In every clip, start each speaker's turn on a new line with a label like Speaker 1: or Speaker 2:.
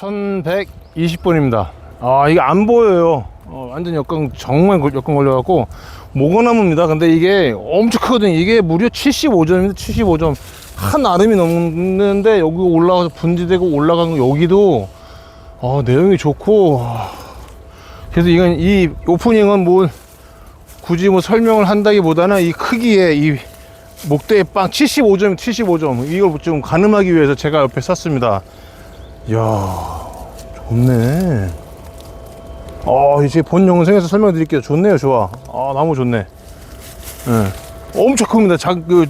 Speaker 1: 1120번입니다. 아, 이게 안 보여요. 어, 완전 역광, 정말 걸- 역광 걸려갖고, 모건나무입니다. 근데 이게 엄청 크거든요. 이게 무려 75점입니다. 75점. 한 아름이 넘는데, 여기 올라가서 분지되고 올라간 거, 여기도, 어, 내용이 좋고, 아, 그래서 이건, 이 오프닝은 뭐, 굳이 뭐 설명을 한다기보다는 이 크기에 이 목대의 빵 75점, 75점. 이걸 좀 가늠하기 위해서 제가 옆에 샀습니다. 이야, 좋네. 아, 이제 본 영상에서 설명드릴게요. 좋네요, 좋아. 아, 나무 좋네. 예. 엄청 큽니다. 작, 그,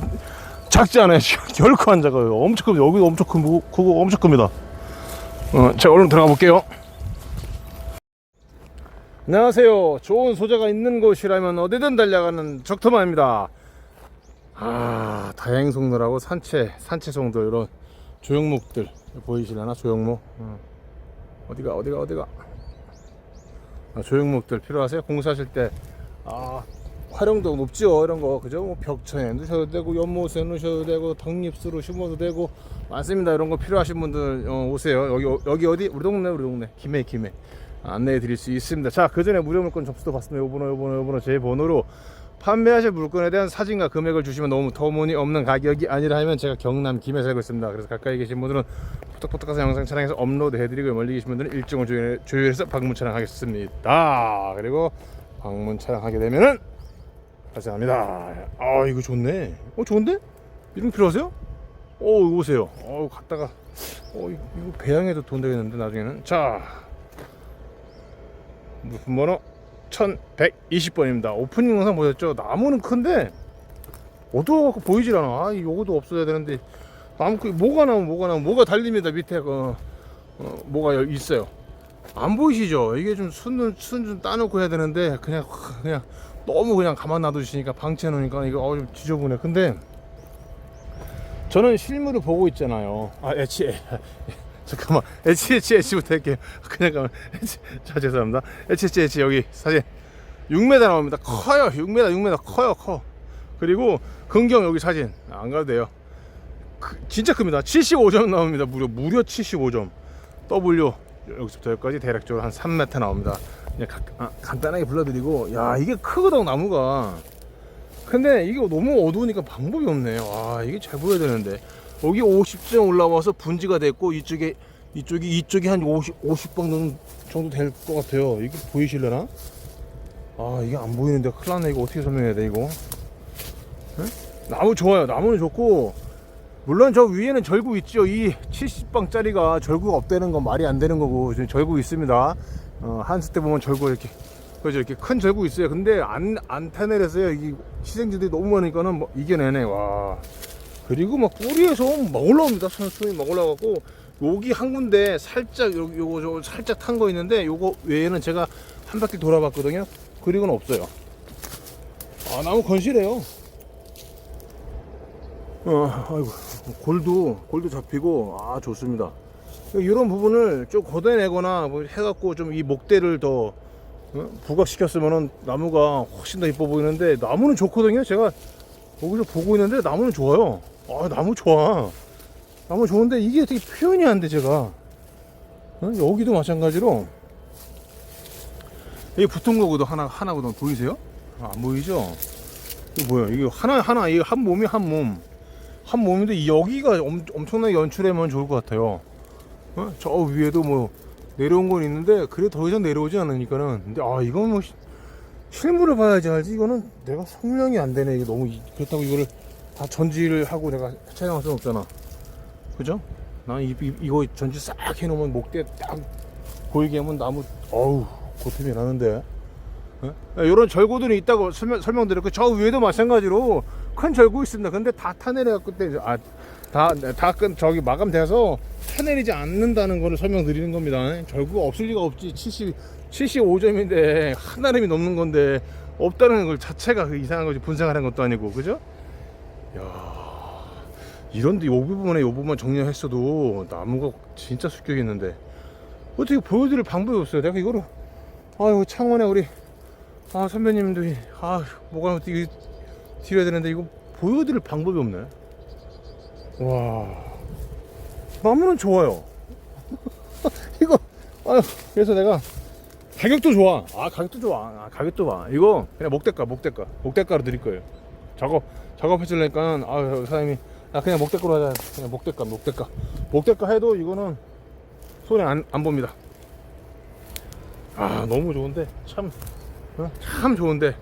Speaker 1: 작지 않아요. 결코 안 작아요. 엄청 큽니다. 여기도 엄청 크고, 크고 엄청 큽니다. 어, 자, 얼른 들어가 볼게요. 안녕하세요. 좋은 소재가 있는 곳이라면 어디든 달려가는 적토마입니다. 아, 다행송로라고 산채, 산채송도 이런 조형목들 보이시려나? 조형목. 어. 어디가, 어디가, 어디가? 아, 조형목들 필요하세요? 공사하실 때, 아, 활용도 높지요. 이런 거, 그죠? 뭐 벽천에 넣으셔도 되고, 연못에 넣으셔도 되고, 덕립수로 심어도 되고, 많습니다. 이런 거 필요하신 분들 어, 오세요. 여기, 어- 여기 어디? 우리 동네, 우리 동네. 김해, 김해. 안내해 드릴 수 있습니다. 자, 그 전에 무료 물건 접수도 받습니다. 요 번호, 요 번호, 요 번호, 제 번호로 판매하실 물건에 대한 사진과 금액을 주시면 너무 터무니 없는 가격이 아니라 하면 제가 경남 김해 살고 있습니다. 그래서 가까이 계신 분들은 포떡포떡해서 영상 촬영해서 업로드 해드리고 멀리 계신 분들은 일정을 조율, 조율해서 방문 촬영하겠습니다. 그리고 방문 촬영하게 되면은 발생합니다. 아 이거 좋네. 어 좋은데? 이런 거 필요하세요? 어 이거 보세요. 어 갔다가 어 이거 이거 배양해도 돈 되겠는데 나중에는 자 무슨 번호 1120번입니다. 오프닝 영상 보셨죠? 나무는 큰데 어두워갖고 보이질 않아. 아, 이 요거도 없어야 되는데 나무 그 뭐가 나면 뭐가 나면 뭐가 달립니다. 밑에 그 어, 뭐가 여- 있어요. 안 보이시죠? 이게 좀 순 순좀 따놓고 해야 되는데 그냥 그냥 너무 그냥 가만 놔두시니까 방치해 놓으니까 이거 어, 좀 지저분해. 근데 저는 실물을 보고 있잖아요. 아, H 잠깐만 H H H부터 할게요. 그냥 가면 H 자 죄송합니다. H H H 여기 사진 6m 나옵니다. 커요. 6m 6m 커요 커. 그리고 근경 여기 사진 안 가도 돼요. 그- 진짜 큽니다. 75점 나옵니다. 무려 무려 75점. W 여기서부터 여기까지 대략적으로 한 3m 나옵니다. 그냥 가- 아, 간단하게 불러드리고 야 이게 크거든 나무가. 근데 이게 너무 어두우니까 방법이 없네요. 아 이게 잘 보여야 되는데 여기 50점 올라와서 분지가 됐고 이쪽에 이쪽이 이쪽이 한 50, 50방 정도 될 것 같아요. 이게 보이실려나? 아 이게 안 보이는데 큰일 났네. 이거 어떻게 설명해야 돼 이거? 응? 나무 좋아요. 나무는 좋고. 물론 저 위에는 절구 있죠. 이 70방짜리가 절구가 없다는 건 말이 안 되는 거고 절구 있습니다. 어, 한스 때 보면 절구 이렇게 그죠? 이렇게 큰 절구 있어요. 근데 안, 안 타내렸어요. 이 희생지들이 너무 많으니까는 뭐 이겨내네. 와 그리고 막 뿌리에서 막 올라옵니다. 손이 막 올라가고. 여기 한 군데 살짝 요, 요거 저 살짝 탄 거 있는데 요거 외에는 제가 한 바퀴 돌아봤거든요. 그리고는 없어요. 아 나무 건실해요. 어 아이고. 골도 골도 잡히고. 아 좋습니다. 이런 부분을 좀 걷어내거나 뭐 해갖고 좀 이 목대를 더 어? 부각시켰으면은 나무가 훨씬 더 이뻐 보이는데 나무는 좋거든요. 제가 거기서 보고 있는데 나무는 좋아요 아 나무 좋아 나무 좋은데 이게 되게 표현이 안 돼 제가 어? 여기도 마찬가지로 이 붙은 거거든 하나 하나거든 보이세요? 아, 안 보이죠? 이거 뭐야? 이게 하나 하나 이게 한 몸이 한 몸. 한 몸인데 여기가 엄, 엄청나게 연출하면 좋을 것 같아요. 어? 저 위에도 뭐 내려온 건 있는데 그래 더 이상 내려오지 않으니까는 근데 아 이건 뭐 시- 실물을 봐야지 알지 이거는 내가 성령이 안 되네 이게 너무 이- 그렇다고 이거를 다 전지를 하고 내가 촬영할 수는 없잖아. 그죠? 난 이, 이, 이거 전지 싹 해놓으면 목대 딱 보이게 하면 나무 어우 고통이 나는데. 이런 절구들이 있다고 설명, 설명드렸고 저 위에도 마찬가지로 큰 절구 있습니다. 근데 다 타내려갖고 때 아다다 끝 저기 마감돼서 타내리지 않는다는 거를 설명드리는 겁니다. 절구가 없을 리가 없지. 70 75점인데 하나름이 넘는 건데 없다는 걸 자체가 그 이상한 거지. 분석하는 것도 아니고. 그죠? 야 이런데 요 부분에 요 부분만 정리했어도 나무가 진짜 습격했는데. 어떻게 보여드릴 방법이 없어요. 내가 이거를 아유 창원에 우리 아 선배님들이 아 뭐가 어떻게 드려야 되는데 이거 보여드릴 방법이 없네. 와 나무는 좋아요. 이거 아 그래서 내가 가격도 좋아. 아 가격도 좋아. 아 가격도 봐. 이거 그냥 목대가 목대가 목대가로 드릴 거예요. 작업 작업해주려니까 아 사장님이 아 그냥 목대가로 하자. 그냥 목대가 목대가. 목대가 해도 이거는 손에 안, 안 봅니다. 아 너무 좋은데? 참 어? 참 좋은데?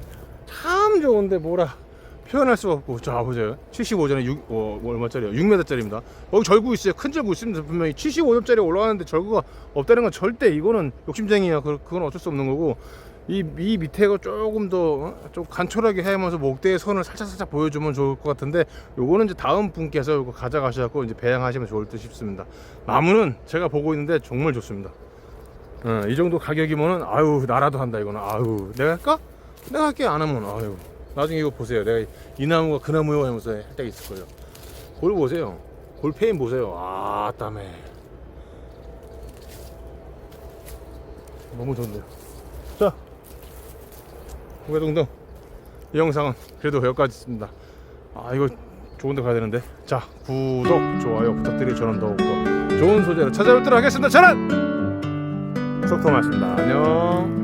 Speaker 1: 참 좋은데 뭐라 표현할 수가 없고. 자 보세요. 75점에 6 어, 얼마짜리야 6m짜리입니다. 여기 절구 있어요. 큰 절구 있습니다 분명히. 75점짜리 올라가는데 절구가 없다는 건 절대 이거는 욕심쟁이야. 그, 그건 어쩔 수 없는 거고 이, 이 밑에가 조금 더 좀 간촐하게 해면서 목대의 선을 살짝 살짝 보여주면 좋을 것 같은데 요거는 이제 다음 분께서 요거 가져가셔갖고 이제 배양하시면 좋을 듯 싶습니다. 나무는 제가 보고 있는데 정말 좋습니다. 어, 이 정도 가격이면은 아유 나라도 한다 이거는. 아유 내가 할까? 내가 할게 안 하면. 아유 나중에 이거 보세요. 내가 이 나무가 그 나무요 하면서 할 때가 있을 거예요. 골 보세요. 골 페인 보세요. 아 땀에. 너무 좋네요? 자 후배동동. 이 영상은 그래도 여기까지입니다. 아 이거 좋은 데 가야 되는데. 자 구독 좋아요 부탁드리고 저는 더욱더 좋은 소재로 찾아뵙도록 하겠습니다. 저는 속통하십니다. 안녕